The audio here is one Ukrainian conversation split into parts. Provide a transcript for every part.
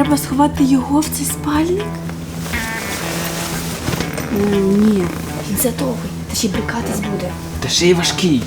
треба сховати його в цей спальник? Ні. Він задовгий, та ще й брикатись буде. Та ще й важкий.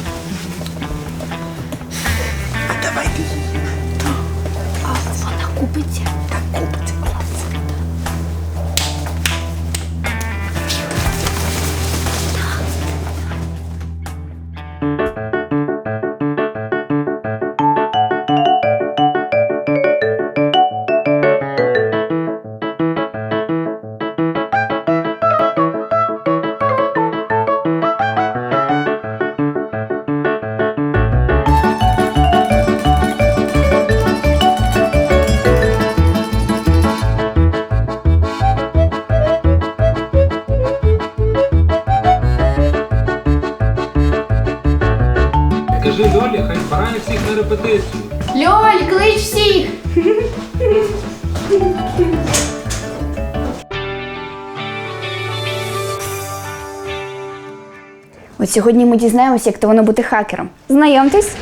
сьогодні ми дізнаємося, як то воно бути хакером. Знайомтесь,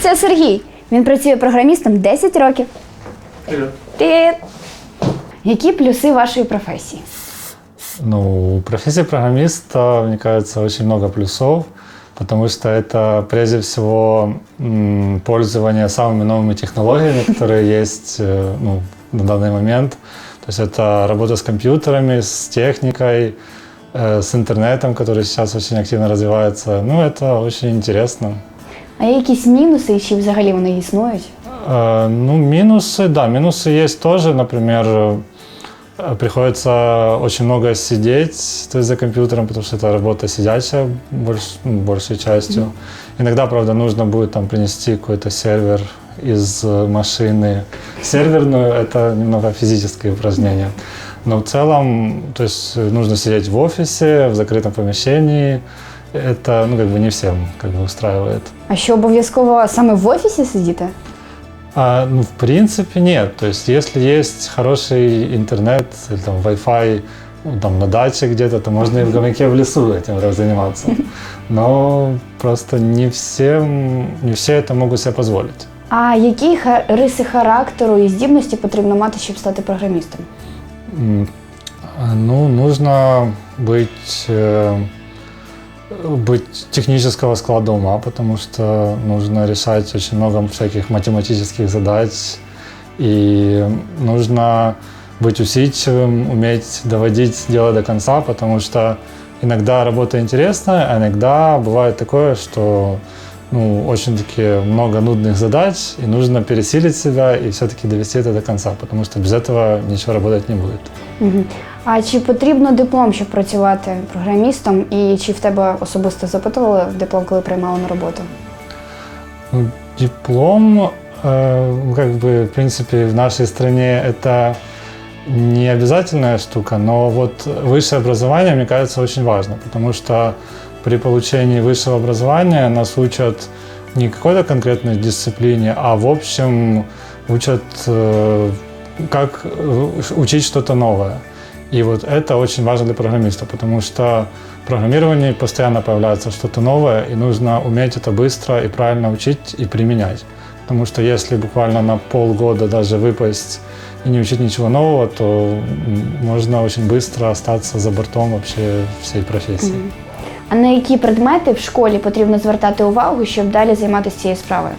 це Сергій. Він працює програмістом 10 років. Привіт. Привіт! Які плюси вашої професії? Ну, у профессии программиста, мне кажется, очень много плюсов, потому что это прежде всего м, пользование самыми новыми технологиями, которые есть э, ну, на данный момент. То есть это работа с компьютерами, с техникой, э, с интернетом, который сейчас очень активно развивается. Ну, это очень интересно. А є якісь мінуси, чи взагалі вони існують? Э, Ну, минусы, да, минусы есть тоже. Например, э, приходится очень много сидеть то есть за компьютером, потому что это работа сидячая больш, ну, большей частью. Иногда, правда, нужно будет там принести какой-то сервер из э, машины серверную, это немного физическое упражнение. Но в целом, то есть э, нужно сидеть в офисе, в закрытом помещении. Это, ну, как бы не всем как бы устраивает. А що обов'язково саме в офісі сидіти? А, ну, в принципе, нет. То есть, если есть хороший интернет или там Wi-Fi ну, там, на даче где-то, то можно и в гамаке в лесу этим заниматься. Но просто не всем, не все это могут себе позволить. А які ха- риси характеру і здібності потрібно мати, щоб стати програмістом? М, а, Ну, нужно быть, э, быть технического склада ума, потому что нужно решать очень много всяких математических задач, и нужно быть усидчивым, уметь доводить дело до конца, потому что иногда работа интересная, а иногда бывает такое, что ну, очень-таки много нудных задач, и нужно пересилить себя и все-таки довести это до конца, потому что без этого ничего работать не будет. Мгм. А чи потрібно диплом, щоб працювати програмістом? І чи в тебе особисто запитували в диплом, коли приймали на роботу? Ну, диплом, э, ну, как бы, в принципе, в нашей стране это не обязательная штука, но вот высшее образование, мне кажется, очень важно, потому что при получении высшего образования нас учат не какой-то конкретной дисциплине, а в общем учат, э, как э, учить что-то новое. И вот это очень важно для программиста, потому что в программировании постоянно появляется что-то новое, и нужно уметь это быстро и правильно учить и применять. Потому что если буквально на полгода даже выпасть и не учить ничего нового, то можно очень быстро остаться за бортом вообще всей профессии. А на які предмети в школі потрібно звертати увагу, щоб далі займатися цією справою?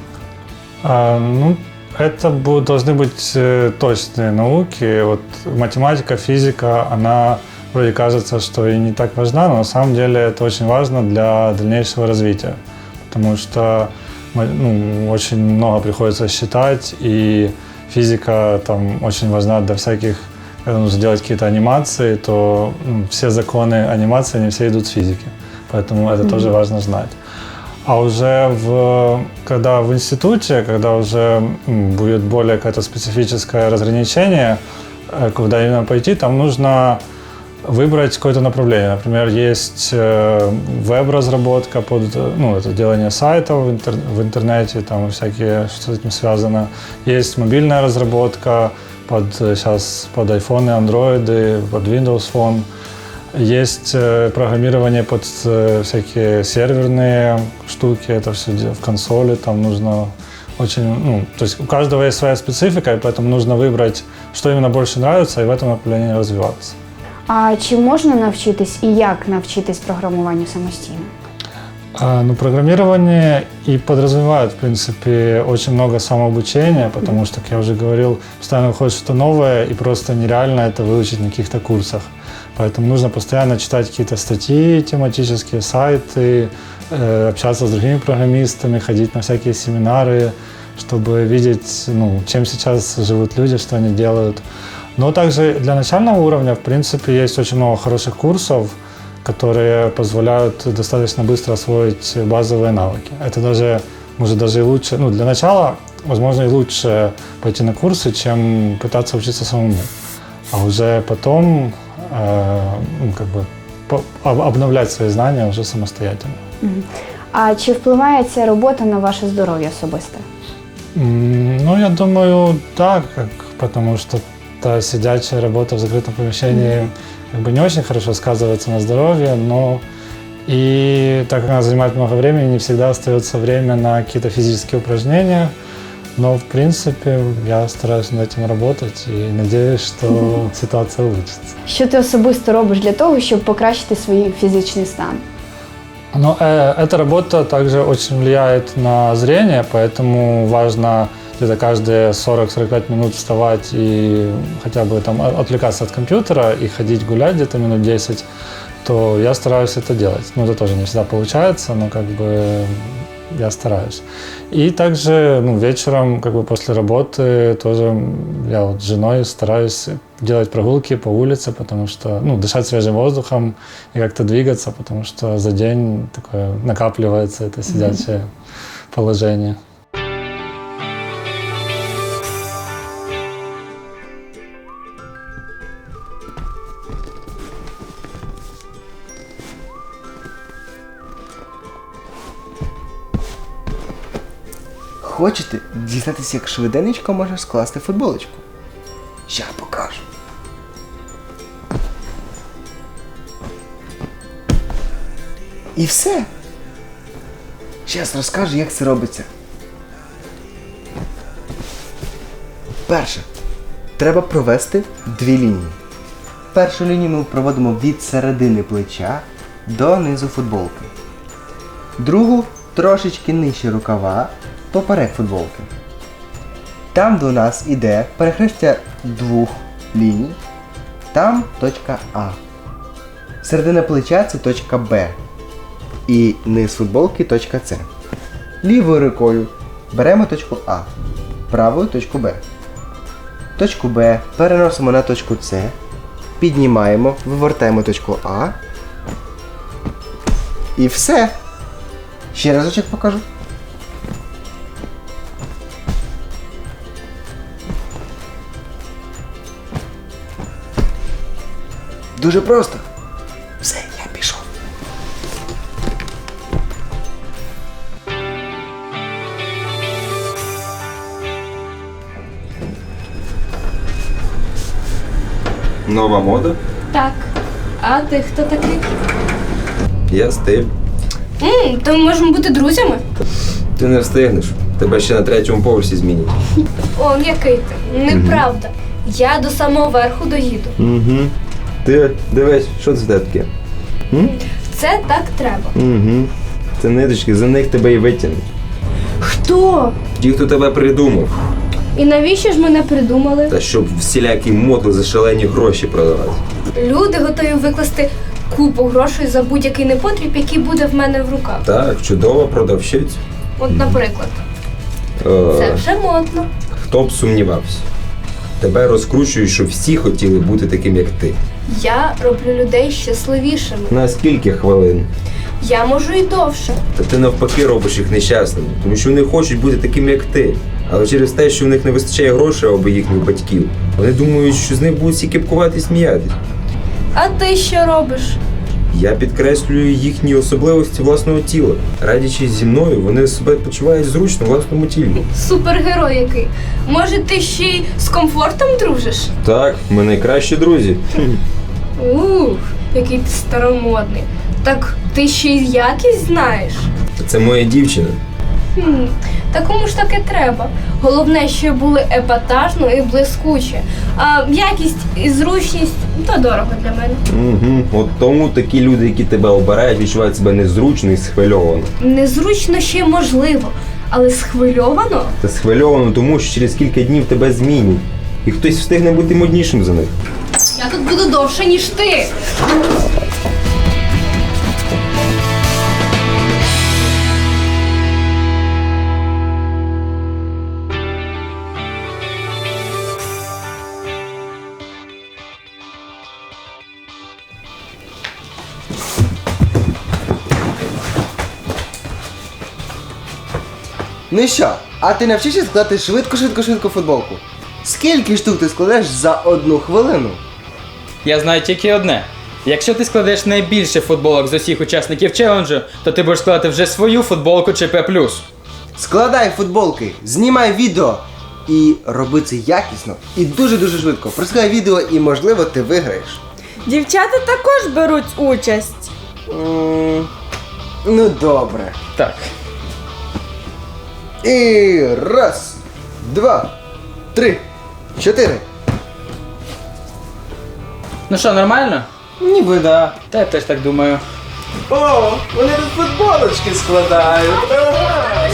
А, ну, это будут, должны быть э, точные науки. Вот математика, физика, она вроде кажется, что и не так важна, но на самом деле это очень важно для дальнейшего развития. Потому что ма- ну, очень много приходится считать, и физика там очень важна для всяких, когда нужно делать какие-то анимации, то ну, все законы анимации, они все идут с физики. Поэтому это тоже важно знать. А уже в, когда в институте, когда уже м, будет более какое-то специфическое разграничение, э, куда именно пойти, там нужно выбрать какое-то направление. Например, есть э, веб-разработка под э, ну, это делание сайтов в, интер- в интернете, там всякие, что с этим связано. Есть мобильная разработка под сейчас под iPhone, Android, под Windows Phone. Есть э, программирование под э, всякие серверные штуки, это все в консоли, там нужно очень, ну, то есть у каждого есть своя специфика, и поэтому нужно выбрать что именно больше нравится, и в этом направлении развиваться. А чи можна навчитись і як навчитись програмуванню самостійно? А, Ну, программирование и подразумевает, в принципе, очень много самообучения, потому что, как я уже говорил, постоянно выходит что-то новое, и просто нереально это выучить на каких-то курсах. Поэтому нужно постоянно читать какие-то статьи тематические, сайты, э, общаться с другими программистами, ходить на всякие семинары, чтобы видеть, ну, чем сейчас живут люди, что они делают. Но также для начального уровня, в принципе, есть очень много хороших курсов, которые позволяют достаточно быстро освоить базовые навыки. Это даже, может, даже и лучше, ну, для начала, возможно, и лучше пойти на курсы, чем пытаться учиться самому. А уже потом, ну, как бы, по- об- обновлять свои знания уже самостоятельно. А чи впливає ця робота на ваше здоров'я особисте? М, Ну, я думаю, да, как, потому что та сидячая работа в закрытом помещении как бы не очень хорошо сказывается на здоровье, но и так как она занимает много времени, не всегда остается время на какие-то физические упражнения. Но, в принципе, я стараюсь над этим работать и надеюсь, что ситуация улучшится. Що ти особисто робиш для того, щоб покращити свій фізичний стан? Но э, эта работа также очень влияет на зрение, поэтому важно где-то каждые 40-45 минут вставать и хотя бы там отвлекаться от компьютера и ходить гулять где-то минут 10, то я стараюсь это делать. Ну, это тоже не всегда получается, но как бы я стараюсь. И также ну, вечером, как бы после работы, тоже я вот с женой стараюсь делать прогулки по улице, потому что, ну, дышать свежим воздухом и как-то двигаться, потому что за день такое накапливается это сидячее положение. Хочете дізнатися, як швиденечко можеш скласти футболочку? Я покажу. І все. Зараз розкажу, як це робиться. Перше. Треба провести дві лінії. Першу лінію ми проводимо від середини плеча до низу футболки. Другу трошечки нижче рукава поперек футболки. Там, у нас іде перехрестя двох ліній, там точка А. Середина плеча це точка Б. І низ футболки точка С. Лівою рукою беремо точку А, правою точку Б. Точку Б переносимо на точку С, піднімаємо, вивертаємо точку А. І все. Ще разочок покажу. Дуже просто. Все, я пішов. Нова мода? Так. А ти хто такий? Я стиль. М, то ми можемо бути друзями. Ти не встигнеш. Тебе ще на третьому поверсі змінять. Он який ти. Неправда. Я до самого верху доїду. Угу. Ти дивись, що це таке? Це так треба. Угу. Це ниточки, за них тебе і витягнуть. Хто? Ті, хто тебе придумав, І навіщо ж мене придумали? та щоб всілякі мотли за шалені гроші продавати. Люди готові викласти купу грошей за будь-який непотріб, який буде в мене в руках. Так, чудова продавщиця. От, наприклад, Е, це вже модно. Хто б сумнівався? Тебе розкручують, щоб всі хотіли бути таким, як ти. Я роблю людей щасливішими. На скільки хвилин? Я можу і довше. Та ти навпаки робиш їх нещасними, тому що вони хочуть бути такими, як ти. Але через те, що в них не вистачає грошей або їхніх батьків, вони думають, що з них будуть всі кипкувати і сміятись. А ти що робиш? Я підкреслюю їхні особливості власного тіла. Радячись зі мною, вони себе почувають зручно в власному тілі. Супергерой який. Може, ти ще й з комфортом дружиш? Так, ми найкращі друзі. Ух, який ти старомодний. Так ти ще й якість знаєш. Це моя дівчина. Хм, та кому ж таке треба? Головне, що були епатажно і блискуче. А якість і зручність то дорого для мене. Угу. От тому такі люди, які тебе обирають, відчувають себе незручно і схвильовано. Незручно ще й можливо, але схвильовано. Та схвильовано тому, що через кілька днів тебе змінять. І хтось встигне бути моднішим за них. Я тут буду довше, ніж ти. Ну що, а ти навчишся складати швидко-швидко-швидко футболку? Скільки штук ти складеш за одну хвилину? Я знаю тільки одне. Якщо ти складеш найбільше футболок з усіх учасників челенджу, то ти будеш складати вже свою футболку ЧП+. Складай футболки, знімай відео і роби це якісно і дуже-дуже швидко. Присилай відео і, можливо, ти виграєш. Дівчата також беруть участь. М, Ну добре. Так. І раз, два, три, чотири. Ну що, нормально? Ніби да. Та я теж так думаю. О, вони тут футболочки складають. Ага,